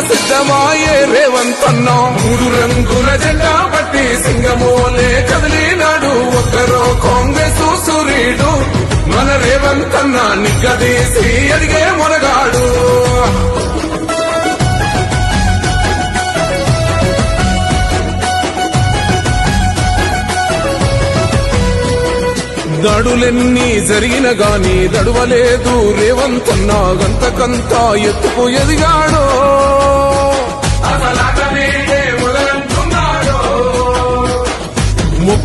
సిద్ధమాయే రేవంతన్నో. మూడు రంగుల జెండా పట్టి సింగమోలే కదిలినాడు. ఒక్కరో కాంగ్రెస్ సూర్యుడు మన రేవంతన్న నిగ్గదీసి అడిగే మొనగాడు. దడులెన్ని జరిగిన గాని దడువలేదు. రేవంతన్నా గంతకంతా ఎత్తుకు ఎదిగాడో.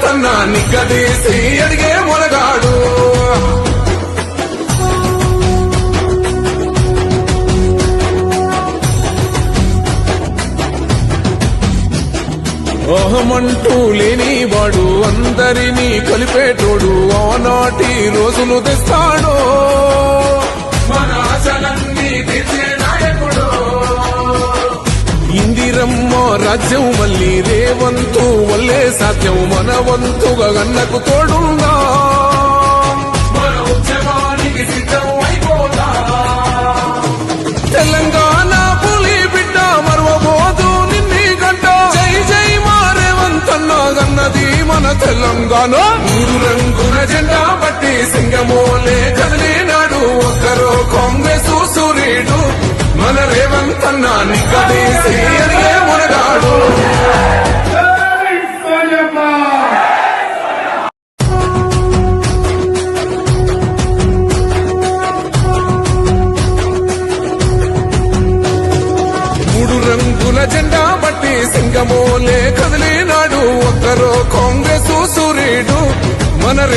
రేవంతన్న నిగ్గదీసి అడిగే మొనగాడు అహమంటూ లేనివాడు అందరినీ కలిపేటోడు ఆనాటి రోజులు తెస్తాడో. రాజ్యం మళ్ళీ రేవంతు వల్లే సాధ్యం మన వంతుగా గన్నకు తోడుందా తెలంగాణ పులి బిడ్డ మరవబోదు నిన్ని గంట. జై జై మారేవంతన్న గన్నది మన తెలంగాణ. మూడు రంగుల జెండా పట్టి సింగమోలే కదిలినాడు ఒక్కరో కాంగ్రెస్ సూర్యుడు మన రేవంతన్న నిగ్గదీసి వేగమోలే లేఖదలేనాడు ఒక్కరో కాంగ్రెస్ సూర్యుడు మన